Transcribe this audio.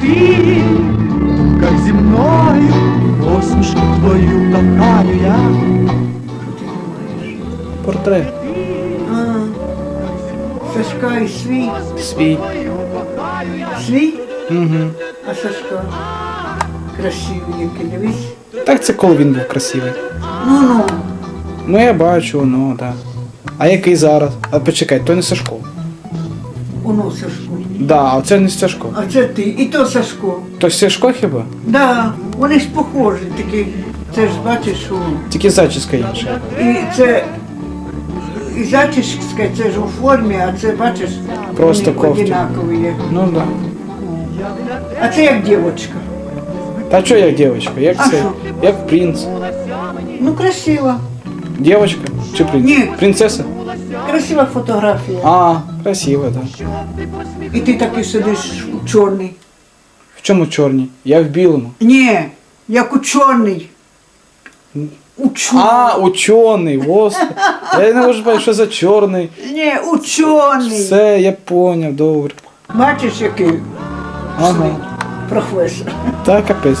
Пролети, как земною Осеньшку твою кохаю я. Портрет. А, Сашка і свій. Свій. Свій? Угу. А Сашка красивий який, дивись. Так це коли він був красивий. Ну ну. Ну я бачу, ну так. А який зараз? А почекай, то не Сашко. Воно Сашко. Да, а це не Сашко. А це ти. І то Сашко. То Сашко хіба? Да, вони ж похожі такі. Це ж бачиш, що. Тільки зачіска інша. І це. І зачіска, це ж у формі, а це бачиш, Просто вони кофті. одинакові є. Ну да. А це як дівчинка. Та що як дівчинка? Як А це? що? Як принц. Ну, красива. Дівчинка чи принц? Ні. Принцеса? Красива фотографія. А, красиво, так. І ти такий сидиш у чорний. В чому чорні? Я в білому. Ні, як учений. Учений. А, учений, господи. Я не можу бачити, що за чорний. Ні, учений. Все, я поняв, добре. Бачиш, який Ага. професор. Та капець.